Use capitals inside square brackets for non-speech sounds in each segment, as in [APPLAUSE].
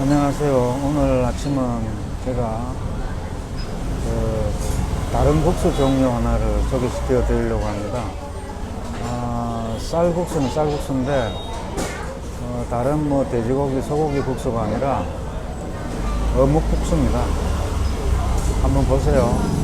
안녕하세요. 오늘 아침은 제가 그 다른 국수 종류 하나를 소개시켜 드리려고 합니다. 아, 쌀국수는 쌀국수인데 어, 다른 뭐 돼지고기, 소고기 국수가 아니라 어묵 국수입니다. 한번 보세요.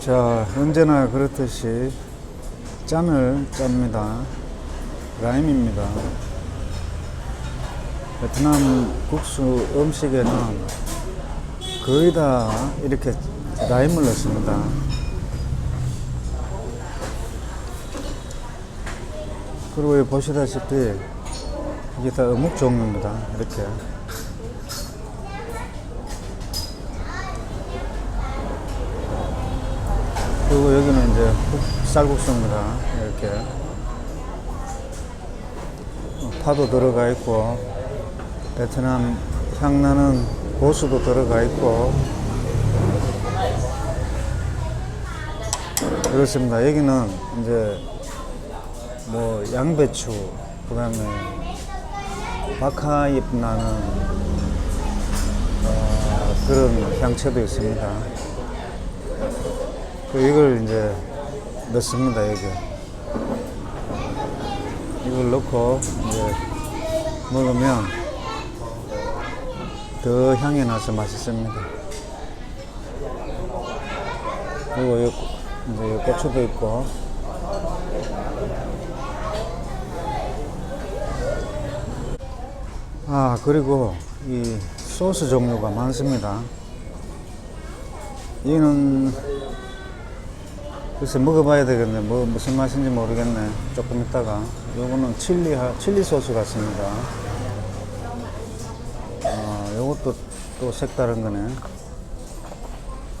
자, 언제나 그렇듯이 짠을 짭니다. 라임입니다. 베트남 국수 음식에는 거의 다 이렇게 라임을 넣습니다. 그리고 보시다시피 이게 다 어묵 종류입니다. 이렇게. 그리고 여기는 이제 국- 쌀국수입니다. 이렇게. 어, 파도 들어가 있고, 베트남 향나는 고수도 들어가 있고, 그렇습니다. 여기는 이제 뭐 양배추, 그 다음에 박하잎 나는 어, 그런 향채도 있습니다. 그 이걸 이제 넣습니다 여기 이걸 넣고 이제 먹으면 더 향이 나서 맛있습니다. 그리고 여기 이제 여기 고추도 있고. 아 그리고 이 소스 종류가 많습니다. 이는 글쎄 먹어봐야 되겠네. 뭐 무슨 맛인지 모르겠네. 조금 있다가 요거는 칠리 하- 칠리 소스 같습니다. 아, 요것도 또 색다른 거네.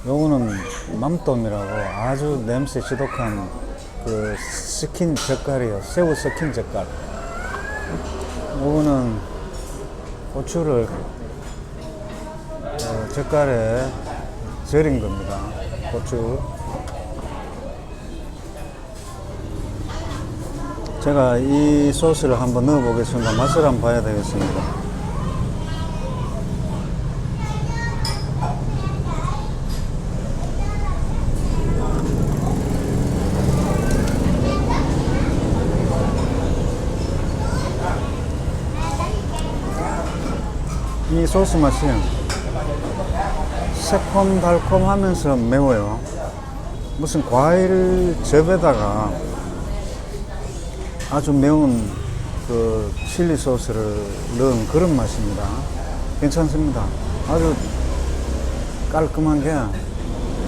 요거는 맘돔이라고 아주 냄새 지독한 그 스킨 젓갈이에요. 새우 스킨 젓갈. 요거는 고추를 어, 젓갈에 절인 겁니다. 고추. 제가 이 소스를 한번 넣어 보겠습니다. 맛을 한번 봐야 되겠습니다. 이 소스 맛이 새콤달콤하면서 매워요. 무슨 과일 즙에다가 아주 매운 그 칠리 소스를 넣은 그런 맛입니다. 괜찮습니다. 아주 깔끔한 게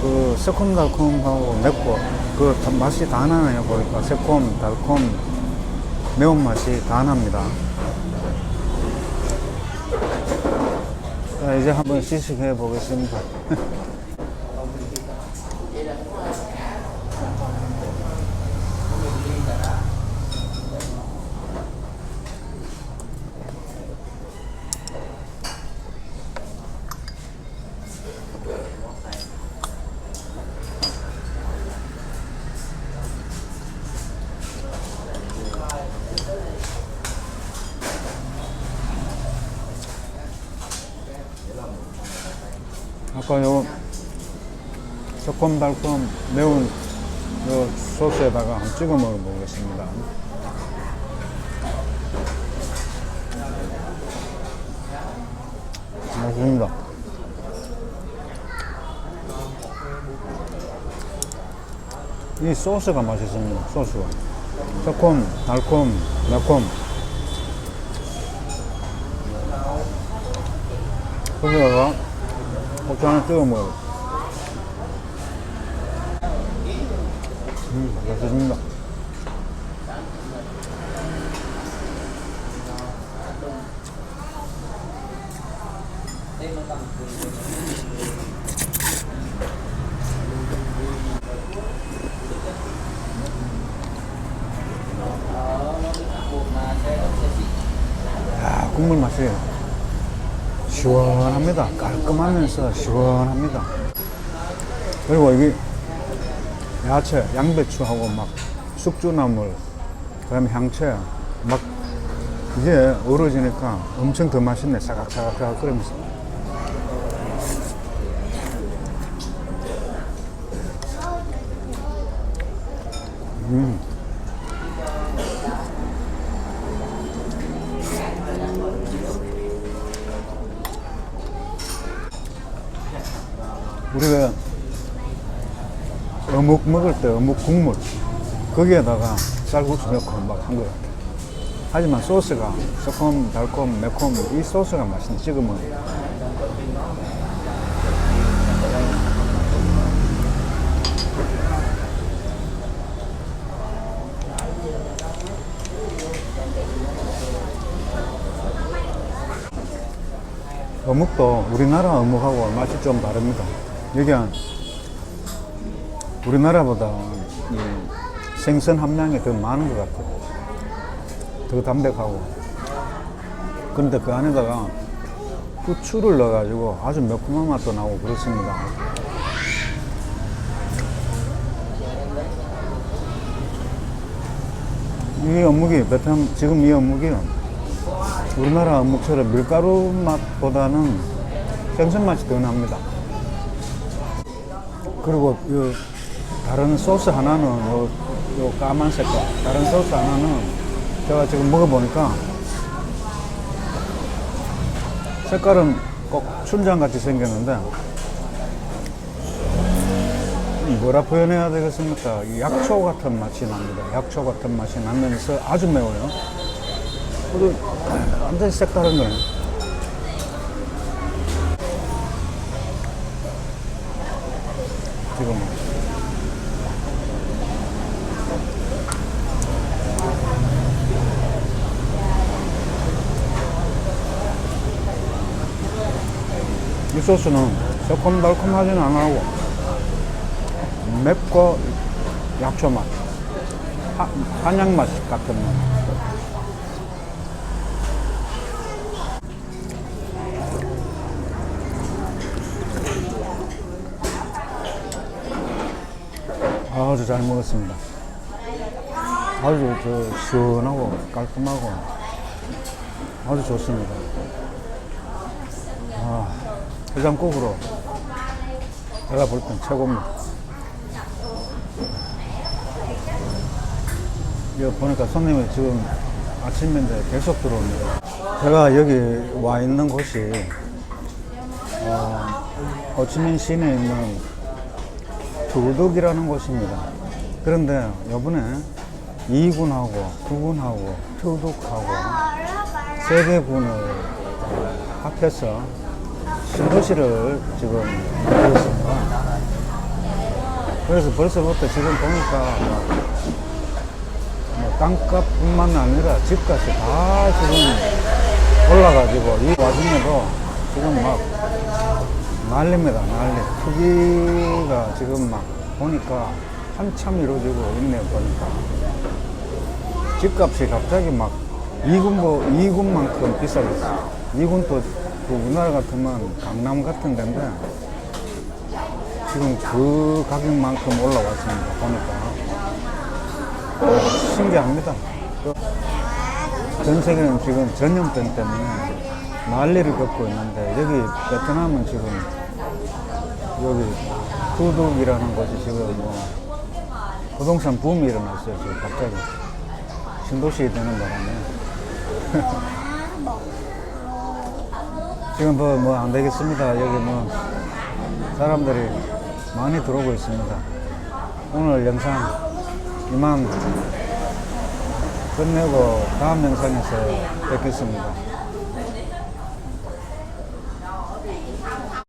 그 새콤달콤하고 맵고 그 다- 맛이 다 나네요. 보니까 새콤, 달콤, 매운 맛이 다 납니다. 자, 이제 한번 시식해 보겠습니다. [LAUGHS] 아까 요 새콤달콤 매운 요 소스에다가 한번 찍어 먹어보겠습니다. 맛있습니다. 이 소스가 맛있습니다. 소스가. 새콤, 달콤, 매콤. 거기다가 고추장을 찍어 먹어요. 음, 맛있습니다. 아, 국물 맛이에요. 시원합니다. 깔끔하면서 시원합니다. 그리고 이게 야채, 양배추하고 막 숙주나물, 그 다음에 향채, 막 이게 어우러지니까 엄청 더 맛있네. 사각사각사각 끓이면서. 음. 먹을 때 어묵 국물 거기에다가 쌀국수 한것 같아. 하지만 소스가 조금 달콤 매콤 이 소스가 맛있네 찍으면 어묵도 우리나라 어묵하고 맛이 좀 다릅니다. 여기 우리나라보다 이 생선 함량이 더 많은 것 같아요. 더 담백하고. 그런데 그 안에다가 후추를 넣어가지고 아주 매콤한 맛도 나고 그렇습니다. 이 어묵이 베트남 지금 이 어묵이 우리나라 어묵처럼 밀가루 맛보다는 생선 맛이 더 납니다. 그리고 이 다른 소스 하나는 요, 요 까만 색깔 다른 소스 하나는 제가 지금 먹어보니까 색깔은 꼭 춘장 같이 생겼는데 뭐라 표현해야 되겠습니까? 이 약초 같은 맛이 납니다. 약초 같은 맛이 나면서 아주 매워요. 그리고 완전히 색다른 거예요. 지금 소스는 새콤달콤하지는 안 하고 맵고 약초 맛, 하- 한약 맛 같은 맛. 아주 잘 먹었습니다. 아주 저 시원하고 깔끔하고 아주 좋습니다. 아, 해장국으로 제가 볼 땐 최고입니다. 여기 보니까 손님이 지금 아침인데 계속 들어옵니다. 제가 여기 와 있는 곳이 어, 호치민 시내에 있는 두둑이라는 곳입니다. 그런데 이번에 2군하고 9군하고 투둑하고 세개 군을 합해서 신도시를 지금 만들었습니다. 그래서 벌써부터 지금 보니까 뭐, 뭐 땅값뿐만 아니라 집값이 다 지금 올라가지고 이 와중에도 지금 막 난리입니다, 난리. 투기가 지금 막 보니까 한참 이루어지고 있네요, 보니까. 집값이 갑자기 막 2군보, 2군만큼 비싸졌어요. 2군 또, 그 우리나라 같으면 강남 같은 데인데, 지금 그 가격만큼 올라왔습니다, 보니까. 어, 신기합니다. 또전 세계는 지금 전염병 때문에 난리를 겪고 있는데 여기 베트남은 지금 여기 투둑이라는 곳이 지금 뭐 부동산 붐이 일어났어요 지금 갑자기 신도시 되는 바람에 [LAUGHS] 지금 뭐 뭐 안 되겠습니다 여기 뭐 사람들이 많이 들어오고 있습니다 오늘 영상 이만 끝내고 다음 영상에서 뵙겠습니다.